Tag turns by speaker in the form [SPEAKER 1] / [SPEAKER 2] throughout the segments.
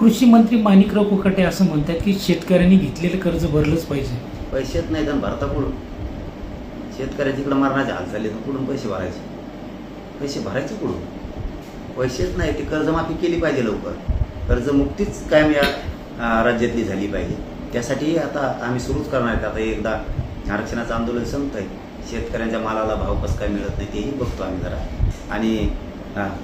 [SPEAKER 1] कृषी मंत्री माणिकराव कोकाटे असं म्हणतात की शेतकऱ्यांनी घेतलेलं कर्ज भरलंच पाहिजे.
[SPEAKER 2] पैसेच नाही तर भरता कुठून? शेतकऱ्याच्या इकडं मरणाचे हाल झाले तर कुठून पैसे भरायचे? पैसे भरायचे कुठून? पैसेच नाही ती कर्जमाफी केली पाहिजे लवकर. कर्जमुक्तीच कायम या राज्यातली झाली पाहिजे. त्यासाठी आता आम्ही सुरूच करणार आहेत. आता एकदा आरक्षणाचं आंदोलन संपतंय. आहे शेतकऱ्यांच्या मालाला भाव कसं काय मिळत नाही तेही बघतो आम्ही जरा. आणि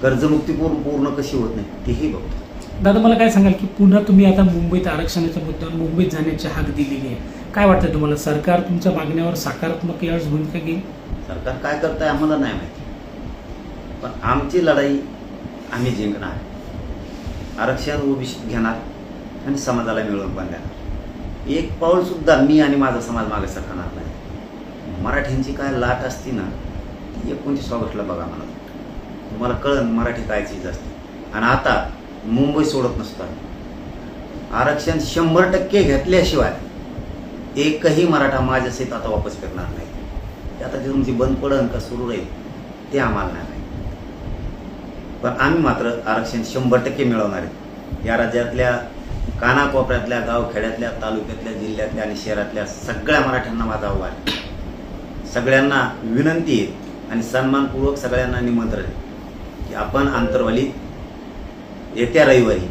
[SPEAKER 2] कर्जमुक्ती पूर्ण पूर्ण कशी होत नाही तेही बघतो.
[SPEAKER 1] दादा मला काय सांगाल की पुन्हा तुम्ही आता मुंबईत आरक्षणाच्या मुद्द्यावर मुंबईत जाण्याची हाक दिलेली आहे. काय वाटतं तुम्हाला? सरकार तुमच्या मागण्यावर सकारात्मक यावेळेस भूमिका घेईल?
[SPEAKER 2] सरकार काय करताय आम्हाला नाही माहिती. पण आमची लढाई आम्ही जिंकणार. आरक्षण ओबीसी घेणार आणि समाजाला मिळवून पण देणार. एक पाऊल सुद्धा मी आणि माझा समाज मागे सरकणार नाही. मराठ्यांची काय लाट असती ना ती एकोणतीस ऑगस्टला बघा मला. तुम्हाला कळन मराठी काय चीज असते. आणि आता मुंबई सोडत नसतात आरक्षण शंभर टक्के घेतल्याशिवाय एकही मराठा माझ्या सहित आता वापस फिरणार नाही. आता ते तुमची बंद पडन का सुरू राहील ते आम्हाला नाही पण आम्ही मात्र आरक्षण शंभर टक्के मिळवणार आहे. या राज्यातल्या कानाकोपऱ्यातल्या गावखेड्यातल्या तालुक्यातल्या जिल्ह्यातल्या आणि शहरातल्या सगळ्या मराठ्यांना माझा आव्हान आहे. सगळ्यांना विनंती आहे आणि सन्मानपूर्वक सगळ्यांना निमंत्रण की आपण आंतरवाली येत्या रविवारी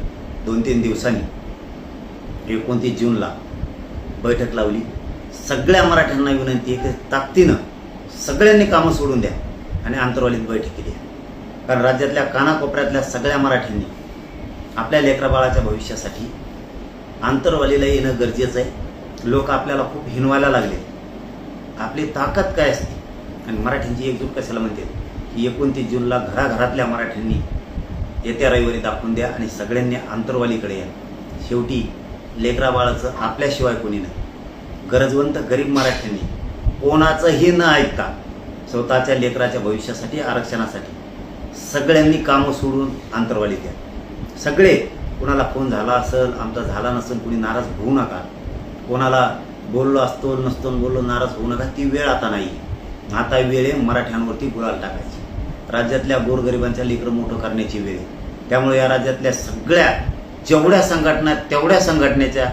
[SPEAKER 2] दोन तीन दिवसांनी एकोणतीस जूनला बैठक लावली. सगळ्या मराठ्यांना विनंती आहे की ताकदीनं सगळ्यांनी कामं सोडून द्या आणि आंतरवालीत बैठकी द्या. कारण राज्यातल्या कानाकोपऱ्यातल्या सगळ्या मराठ्यांनी आपल्या लेकराबाळाच्या भविष्यासाठी आंतरवालीला येणं गरजेचं आहे. लोक आपल्याला खूप हिनवायला लागले. आपली ताकद काय असते? आणि मराठ्यांची एकजूट कशाला म्हणते की एकोणतीस जूनला घराघरातल्या मराठ्यांनी येत्या रविवारी दाखवून द्या आणि सगळ्यांनी आंतरवालीकडे या. शेवटी लेकरा बाळाचं आपल्याशिवाय कोणी नाही. गरजवंत गरीब मराठ्यांनी कोणाचंही न ऐकता स्वतःच्या लेकराच्या भविष्यासाठी आरक्षणासाठी सगळ्यांनी कामं सोडून आंतरवाली द्या सगळे कोणाला फोन झाला असेल आमचा झाला नसेल कुणी नाराज होऊ नका. कोणाला बोललो असतो नसतो बोललो नाराज होऊ नका ती वेळ आता नाही. आता वेळ आहे मराठ्यांवरती गुळाल टाकायची. राज्यातल्या गोरगरिबांच्या लेकरं मोठं करण्याची वेळ. आहे त्यामुळे या राज्यातल्या सगळ्या जेवढ्या संघटना तेवढ्या संघटनेच्या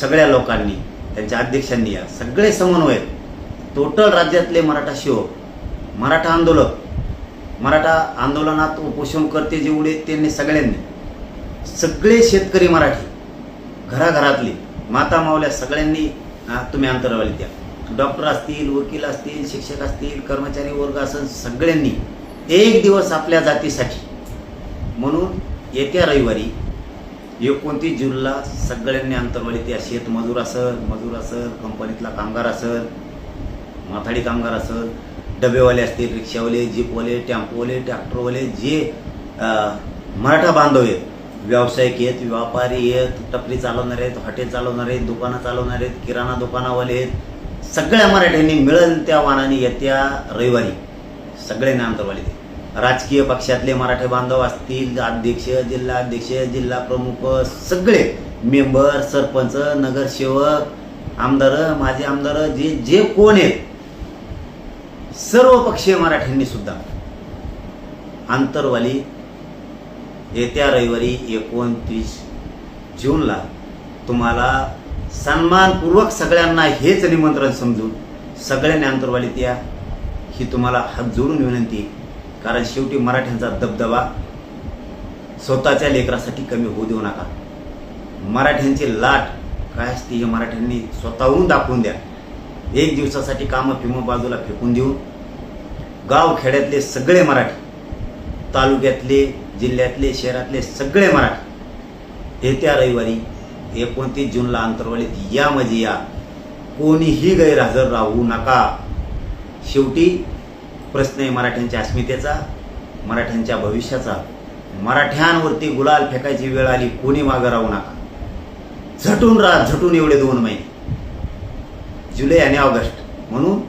[SPEAKER 2] सगळ्या लोकांनी त्यांच्या अध्यक्षांनी या सगळे समन्वय टोटल राज्यातले मराठा शिवक मराठा आंदोलक मराठा आंदोलनात उपोषणकर्ते जेवढे त्यांनी सगळ्यांनी. सगळे शेतकरी मराठी घराघरातले माता मावल्या सगळ्यांनी तुम्ही अंतरावली द्या डॉक्टर असतील वकील असतील शिक्षक असतील कर्मचारी वर्ग असेल सगळ्यांनी एक दिवस आपल्या जातीसाठी. म्हणून येत्या रविवारी एकोणतीस जूनला सगळ्यांनी अंतरवाली त्या शेतमजूर असेल मजूर असेल कंपनीतला कामगार असेल माथाडी कामगार असेल डबेवाले असतील रिक्षावाले जीपवाले टेम्पोवाले ट्रॅक्टरवाले जे मराठा बांधव आहेत व्यावसायिक आहेत व्यापारी आहेत टपरी चालवणारे आहेत हॉटेल चालवणारे आहेत दुकानं चालवणारे आहेत किराणा दुकानावाले आहेत सगळ्या मराठ्यांनी मिळेल त्या वाणाने येत्या रविवारी सगळ्यांनी अंतरवाली राजकीय पक्षातले मराठे बांधव असतील अध्यक्ष जिल्हा अध्यक्ष जिल्हा प्रमुख सगळे मेंबर सरपंच नगरसेवक आमदार माझे आमदार जे जे कोण आहेत सर्व पक्षीय मराठ्यांनी सुद्धा आंतरवाली येत्या रविवारी एकोणतीस जूनला तुम्हाला सन्मानपूर्वक सगळ्यांना हेच निमंत्रण समजून सगळ्यांनी अंतरवालीत या ही तुम्हाला हात जोडून विनंती आहे. कारण शेवटी मराठ्यांचा दबदबा स्वतःच्या लेकरासाठी कमी होऊ देऊ नका. मराठ्यांची लाट काय असते हे मराठ्यांनी स्वतःहून दाखवून द्या. एक दिवसासाठी कामं पिमं बाजूला फेकून देऊन गाव खेड्यातले सगळे मराठी तालुक्यातले जिल्ह्यातले शहरातले सगळे मराठी येत्या रविवारी एकोणतीस जूनला अंतरवालीत या म्हणजे या कोणीही गैरहजर राहू नका. शेवटी प्रश्न आहे मराठ्यांच्या अस्मितेचा मराठ्यांच्या भविष्याचा. मराठ्यांवरती गुलाल फेकायची वेळ आली कोणी मागं राहू नका. झटून राहा झटून एवढे दोन महिने. जुलै आणि ऑगस्ट. म्हणून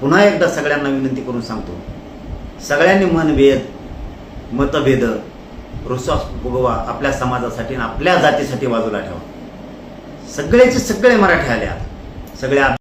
[SPEAKER 2] पुन्हा एकदा सगळ्यांना विनंती करून सांगतो. सगळ्यांनी मनभेद मतभेद रुसॉस भोगवा आपल्या समाजासाठी आणि आपल्या जातीसाठी बाजूला ठेवा. सगळेचे सगळे मराठी आले आता. सगळ्या